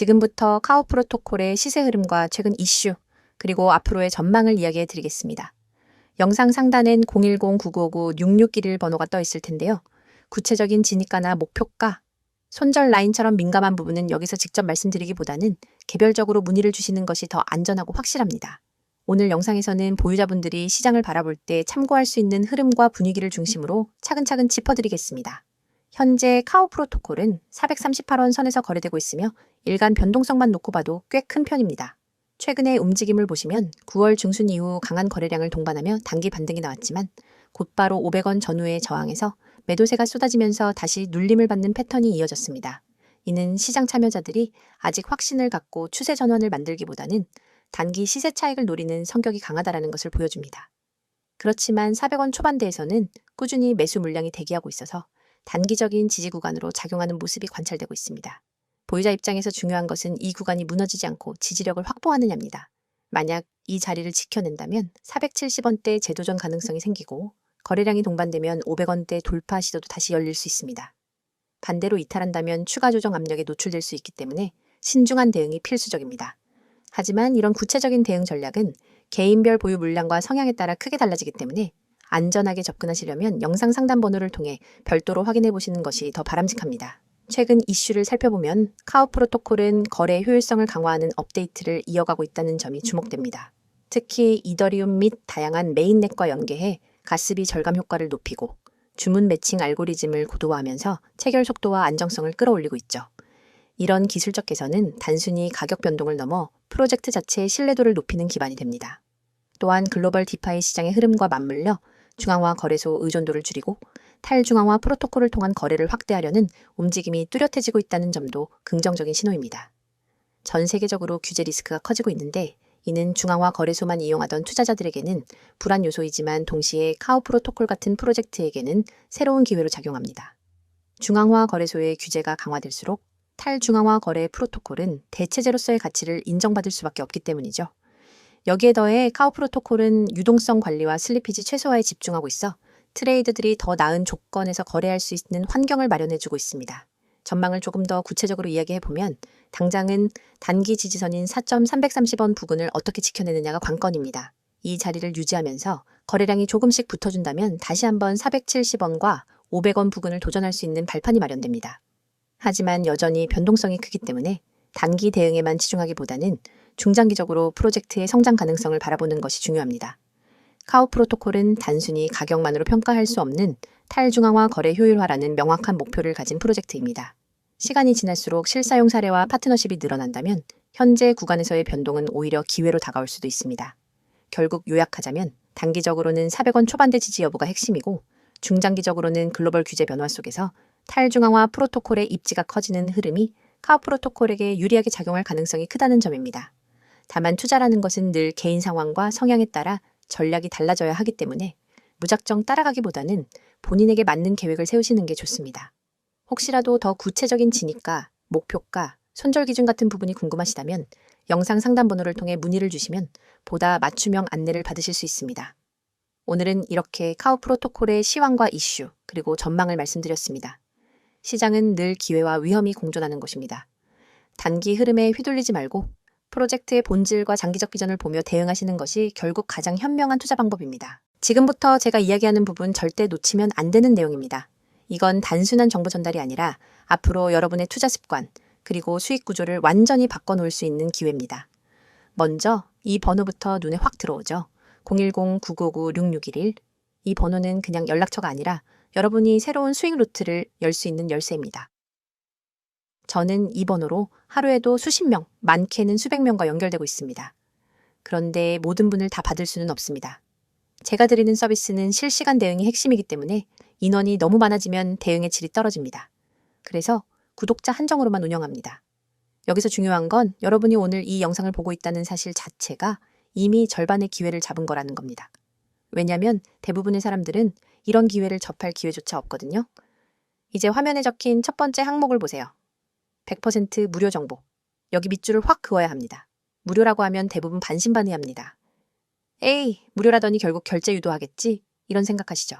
지금부터 카오 프로토콜의 시세 흐름과 최근 이슈, 그리고 앞으로의 전망을 이야기해 드리겠습니다. 영상 상단엔 010-9959-6611 번호가 떠 있을 텐데요. 구체적인 진입가나 목표가, 손절 라인처럼 민감한 부분은 여기서 직접 말씀드리기보다는 개별적으로 문의를 주시는 것이 더 안전하고 확실합니다. 오늘 영상에서는 보유자분들이 시장을 바라볼 때 참고할 수 있는 흐름과 분위기를 중심으로 차근차근 짚어드리겠습니다. 현재 카오 프로토콜은 438원 선에서 거래되고 있으며 일간 변동성만 놓고 봐도 꽤 큰 편입니다. 최근의 움직임을 보시면 9월 중순 이후 강한 거래량을 동반하며 단기 반등이 나왔지만 곧바로 500원 전후의 저항에서 매도세가 쏟아지면서 다시 눌림을 받는 패턴이 이어졌습니다. 이는 시장 참여자들이 아직 확신을 갖고 추세 전환을 만들기보다는 단기 시세 차익을 노리는 성격이 강하다라는 것을 보여줍니다. 그렇지만 400원 초반대에서는 꾸준히 매수 물량이 대기하고 있어서 단기적인 지지 구간으로 작용하는 모습이 관찰되고 있습니다. 보유자 입장에서 중요한 것은 이 구간이 무너지지 않고 지지력을 확보하느냐입니다. 만약 이 자리를 지켜낸다면 470원대 재도전 가능성이 생기고 거래량이 동반되면 500원대 돌파 시도도 다시 열릴 수 있습니다. 반대로 이탈한다면 추가 조정 압력에 노출될 수 있기 때문에 신중한 대응이 필수적입니다. 하지만 이런 구체적인 대응 전략은 개인별 보유 물량과 성향에 따라 크게 달라지기 때문에 안전하게 접근하시려면 영상 상담 번호를 통해 별도로 확인해 보시는 것이 더 바람직합니다. 최근 이슈를 살펴보면 카오 프로토콜은 거래 효율성을 강화하는 업데이트를 이어가고 있다는 점이 주목됩니다. 특히 이더리움 및 다양한 메인넷과 연계해 가스비 절감 효과를 높이고 주문 매칭 알고리즘을 고도화하면서 체결 속도와 안정성을 끌어올리고 있죠. 이런 기술적 개선은 단순히 가격 변동을 넘어 프로젝트 자체의 신뢰도를 높이는 기반이 됩니다. 또한 글로벌 디파이 시장의 흐름과 맞물려 중앙화 거래소 의존도를 줄이고 탈중앙화 프로토콜을 통한 거래를 확대하려는 움직임이 뚜렷해지고 있다는 점도 긍정적인 신호입니다. 전 세계적으로 규제 리스크가 커지고 있는데 이는 중앙화 거래소만 이용하던 투자자들에게는 불안 요소이지만 동시에 카오 프로토콜 같은 프로젝트에게는 새로운 기회로 작용합니다. 중앙화 거래소의 규제가 강화될수록 탈중앙화 거래 프로토콜은 대체제로서의 가치를 인정받을 수밖에 없기 때문이죠. 여기에 더해 카오 프로토콜은 유동성 관리와 슬리피지 최소화에 집중하고 있어 트레이드들이 더 나은 조건에서 거래할 수 있는 환경을 마련해주고 있습니다. 전망을 조금 더 구체적으로 이야기해 보면 당장은 단기 지지선인 4.330원 부근을 어떻게 지켜내느냐가 관건입니다. 이 자리를 유지하면서 거래량이 조금씩 붙어준다면 다시 한번 470원과 500원 부근을 도전할 수 있는 발판이 마련됩니다. 하지만 여전히 변동성이 크기 때문에 단기 대응에만 치중하기보다는 중장기적으로 프로젝트의 성장 가능성을 바라보는 것이 중요합니다. 카오 프로토콜은 단순히 가격만으로 평가할 수 없는 탈중앙화 거래 효율화라는 명확한 목표를 가진 프로젝트입니다. 시간이 지날수록 실사용 사례와 파트너십이 늘어난다면 현재 구간에서의 변동은 오히려 기회로 다가올 수도 있습니다. 결국 요약하자면 단기적으로는 400원 초반대 지지 여부가 핵심이고 중장기적으로는 글로벌 규제 변화 속에서 탈중앙화 프로토콜의 입지가 커지는 흐름이 카오 프로토콜에게 유리하게 작용할 가능성이 크다는 점입니다. 다만 투자라는 것은 늘 개인 상황과 성향에 따라 전략이 달라져야 하기 때문에 무작정 따라가기보다는 본인에게 맞는 계획을 세우시는 게 좋습니다. 혹시라도 더 구체적인 진입가, 목표가, 손절 기준 같은 부분이 궁금하시다면 영상 상담 번호를 통해 문의를 주시면 보다 맞춤형 안내를 받으실 수 있습니다. 오늘은 이렇게 카우 프로토콜의 시황과 이슈, 그리고 전망을 말씀드렸습니다. 시장은 늘 기회와 위험이 공존하는 것입니다. 단기 흐름에 휘둘리지 말고 프로젝트의 본질과 장기적 비전을 보며 대응하시는 것이 결국 가장 현명한 투자 방법입니다. 지금부터 제가 이야기하는 부분 절대 놓치면 안 되는 내용입니다. 이건 단순한 정보 전달이 아니라 앞으로 여러분의 투자 습관, 그리고 수익 구조를 완전히 바꿔놓을 수 있는 기회입니다. 먼저 이 번호부터 눈에 확 들어오죠. 010-959-6611. 이 번호는 그냥 연락처가 아니라 여러분이 새로운 수익 루트를 열 수 있는 열쇠입니다. 저는 이 번호로 하루에도 수십 명, 많게는 수백 명과 연결되고 있습니다. 그런데 모든 분을 다 받을 수는 없습니다. 제가 드리는 서비스는 실시간 대응이 핵심이기 때문에 인원이 너무 많아지면 대응의 질이 떨어집니다. 그래서 구독자 한정으로만 운영합니다. 여기서 중요한 건 여러분이 오늘 이 영상을 보고 있다는 사실 자체가 이미 절반의 기회를 잡은 거라는 겁니다. 왜냐하면 대부분의 사람들은 이런 기회를 접할 기회조차 없거든요. 이제 화면에 적힌 첫 번째 항목을 보세요. 100% 무료 정보. 여기 밑줄을 확 그어야 합니다. 무료라고 하면 대부분 반신반의합니다. 에이, 무료라더니 결국 결제 유도하겠지? 이런 생각하시죠.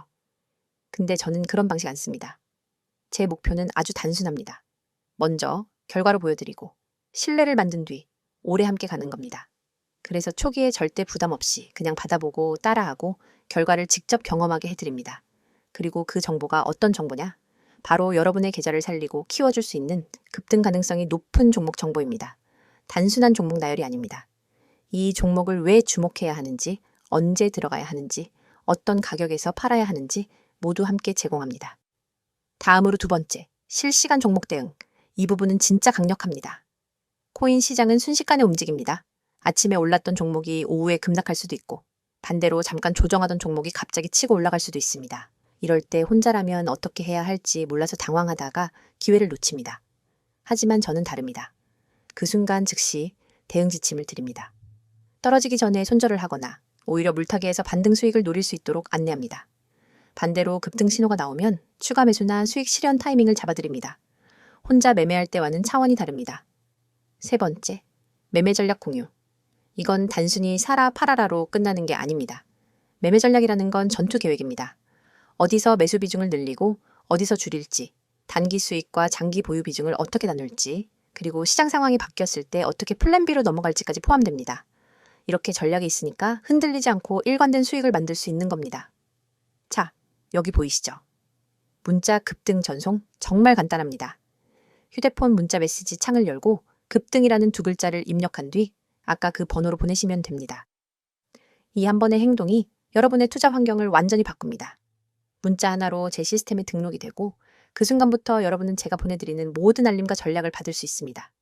근데 저는 그런 방식 안 씁니다. 제 목표는 아주 단순합니다. 먼저 결과로 보여드리고 신뢰를 만든 뒤 오래 함께 가는 겁니다. 그래서 초기에 절대 부담 없이 그냥 받아보고 따라하고 결과를 직접 경험하게 해드립니다. 그리고 그 정보가 어떤 정보냐? 바로 여러분의 계좌를 살리고 키워줄 수 있는 급등 가능성이 높은 종목 정보입니다. 단순한 종목 나열이 아닙니다. 이 종목을 왜 주목해야 하는지, 언제 들어가야 하는지, 어떤 가격에서 팔아야 하는지 모두 함께 제공합니다. 다음으로 두 번째, 실시간 종목 대응. 이 부분은 진짜 강력합니다. 코인 시장은 순식간에 움직입니다. 아침에 올랐던 종목이 오후에 급락할 수도 있고, 반대로 잠깐 조정하던 종목이 갑자기 치고 올라갈 수도 있습니다. 이럴 때 혼자라면 어떻게 해야 할지 몰라서 당황하다가 기회를 놓칩니다. 하지만 저는 다릅니다. 그 순간 즉시 대응 지침을 드립니다. 떨어지기 전에 손절을 하거나 오히려 물타기에서 반등 수익을 노릴 수 있도록 안내합니다. 반대로 급등 신호가 나오면 추가 매수나 수익 실현 타이밍을 잡아드립니다. 혼자 매매할 때와는 차원이 다릅니다. 세 번째, 매매 전략 공유. 이건 단순히 사라 팔아라로 끝나는 게 아닙니다. 매매 전략이라는 건 전투 계획입니다. 어디서 매수 비중을 늘리고 어디서 줄일지, 단기 수익과 장기 보유 비중을 어떻게 나눌지, 그리고 시장 상황이 바뀌었을 때 어떻게 플랜 B로 넘어갈지까지 포함됩니다. 이렇게 전략이 있으니까 흔들리지 않고 일관된 수익을 만들 수 있는 겁니다. 자, 여기 보이시죠? 문자 급등 전송 정말 간단합니다. 휴대폰 문자 메시지 창을 열고 급등이라는 두 글자를 입력한 뒤 아까 그 번호로 보내시면 됩니다. 이 한 번의 행동이 여러분의 투자 환경을 완전히 바꿉니다. 문자 하나로 제 시스템에 등록이 되고 그 순간부터 여러분은 제가 보내드리는 모든 알림과 전략을 받을 수 있습니다.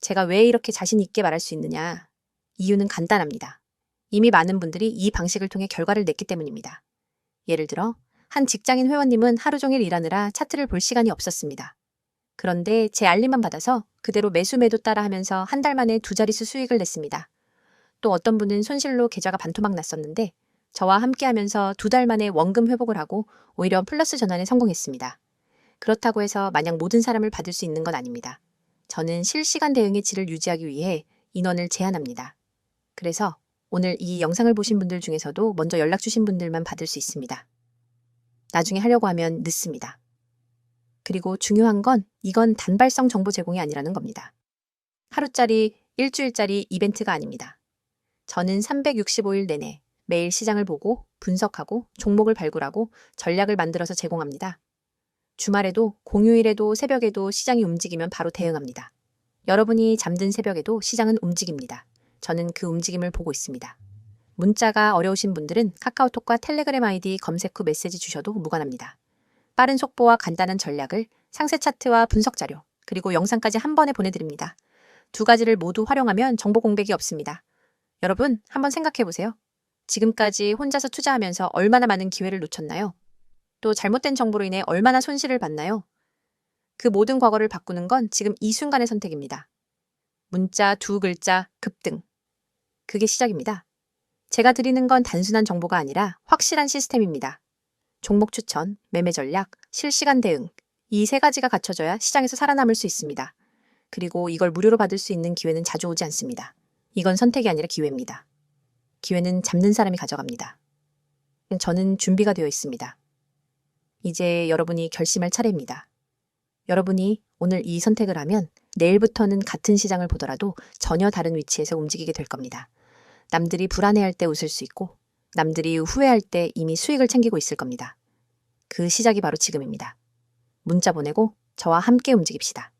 제가 왜 이렇게 자신 있게 말할 수 있느냐? 이유는 간단합니다. 이미 많은 분들이 이 방식을 통해 결과를 냈기 때문입니다. 예를 들어, 한 직장인 회원님은 하루 종일 일하느라 차트를 볼 시간이 없었습니다. 그런데 제 알림만 받아서 그대로 매수 매도 따라 하면서 한 달 만에 두 자릿수 수익을 냈습니다. 또 어떤 분은 손실로 계좌가 반토막 났었는데 저와 함께 하면서 두 달 만에 원금 회복을 하고 오히려 플러스 전환에 성공했습니다. 그렇다고 해서 마냥 모든 사람을 받을 수 있는 건 아닙니다. 저는 실시간 대응의 질을 유지하기 위해 인원을 제한합니다. 그래서 오늘 이 영상을 보신 분들 중에서도 먼저 연락 주신 분들만 받을 수 있습니다. 나중에 하려고 하면 늦습니다. 그리고 중요한 건 이건 단발성 정보 제공이 아니라는 겁니다. 하루짜리, 일주일짜리 이벤트가 아닙니다. 저는 365일 내내 매일 시장을 보고 분석하고 종목을 발굴하고 전략을 만들어서 제공합니다. 주말에도 공휴일에도 새벽에도 시장이 움직이면 바로 대응합니다. 여러분이 잠든 새벽에도 시장은 움직입니다. 저는 그 움직임을 보고 있습니다. 문자가 어려우신 분들은 카카오톡과 텔레그램 아이디 검색 후 메시지 주셔도 무관합니다. 빠른 속보와 간단한 전략을 상세 차트와 분석 자료, 그리고 영상까지 한 번에 보내드립니다. 두 가지를 모두 활용하면 정보 공백이 없습니다. 여러분, 한번 생각해 보세요. 지금까지 혼자서 투자하면서 얼마나 많은 기회를 놓쳤나요? 또 잘못된 정보로 인해 얼마나 손실을 봤나요? 그 모든 과거를 바꾸는 건 지금 이 순간의 선택입니다. 문자 두 글자 급등. 그게 시작입니다. 제가 드리는 건 단순한 정보가 아니라 확실한 시스템입니다. 종목 추천, 매매 전략, 실시간 대응. 이 세 가지가 갖춰져야 시장에서 살아남을 수 있습니다. 그리고 이걸 무료로 받을 수 있는 기회는 자주 오지 않습니다. 이건 선택이 아니라 기회입니다. 기회는 잡는 사람이 가져갑니다. 저는 준비가 되어 있습니다. 이제 여러분이 결심할 차례입니다. 여러분이 오늘 이 선택을 하면 내일부터는 같은 시장을 보더라도 전혀 다른 위치에서 움직이게 될 겁니다. 남들이 불안해할 때 웃을 수 있고 남들이 후회할 때 이미 수익을 챙기고 있을 겁니다. 그 시작이 바로 지금입니다. 문자 보내고 저와 함께 움직입시다.